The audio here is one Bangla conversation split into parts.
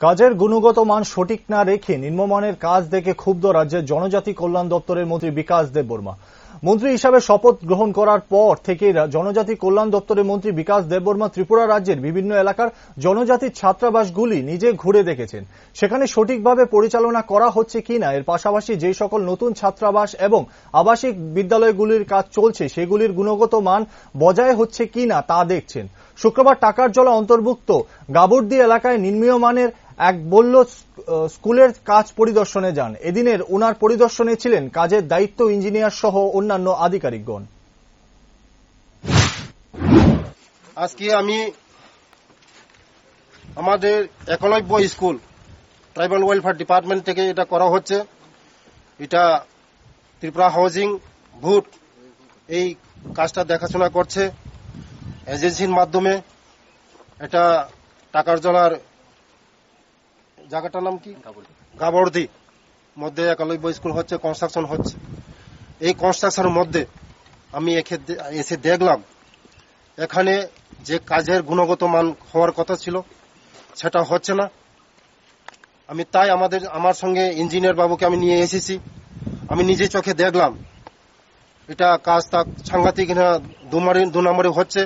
কাজের গুণগত মান সঠিক না রেখে নিম্নমানের কাজ দেখে ক্ষুব্ধ রাজ্যের জনজাতি কল্যাণ দপ্তরের মন্ত্রী বিকাশ দেববর্মা মন্ত্রী হিসাবে শপথ গ্রহণ করার পর থেকে জনজাতি কল্যাণ দপ্তরের মন্ত্রী বিকাশ দেববর্মা ত্রিপুরা রাজ্যের বিভিন্ন এলাকার জনজাতির ছাত্রাবাসগুলি নিজে ঘুরে দেখেছেন। সেখানে সঠিকভাবে পরিচালনা করা হচ্ছে কিনা, এর পাশাপাশি যে সকল নতুন ছাত্রাবাস এবং আবাসিক বিদ্যালয়গুলির কাজ চলছে, সেগুলির গুণগত মান বজায় হচ্ছে কিনা তা দেখছেন। শুক্রবার টাকার জলা অন্তর্ভুক্ত গাবর্দি এলাকায় নিম্নমানের এক বলল স্কুলের কাজ পরিদর্শনে যান। এদিনের ওনার পরিদর্শনে ছিলেন কাজের দায়িত্ব ইঞ্জিনিয়ার সহ অন্যান্য আধিকারিকগণ। আজকে আমি আমাদের Eklavya school, tribal welfare department থেকে এটা করা হচ্ছে। এটা ত্রিপুরা হাউজিং ভুট এই কাজটা দেখাশোনা করছে। এজেন্সির মাধ্যমে এটা টাকার জলার জায়গাটার নাম কি? গাবর্দি মধ্যে একলব্য স্কুল হচ্ছে কনস্ট্রাকশন হচ্ছে। এই কনস্ট্রাকশনের মধ্যে আমি এসে দেখলাম এখানে যে কাজের গুণগত মান হওয়ার কথা ছিল সেটা হচ্ছে না। আমি তাই আমাদের আমার সঙ্গে ইঞ্জিনিয়ার বাবুকে আমি নিয়ে এসেছি। আমি নিজে চোখে দেখলাম এটা কাজ তা সাংঘাতিক না দুমারি দু নম্বরে হচ্ছে।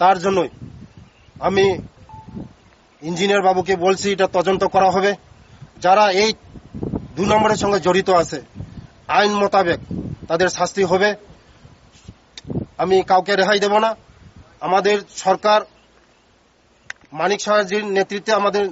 তার জন্যই আমি ইঞ্জিনিয়ার বাবুকে বলছি, এটা তদন্ত করা হবে। যারা এই দু নম্বরের সঙ্গে জড়িত আছে, আইন মোতাবেক তাদের শাস্তি হবে। আমি কাউকে রেহাই দেব না। আমাদের সরকার মানিক সাহায্যের নেতৃত্বে আমাদের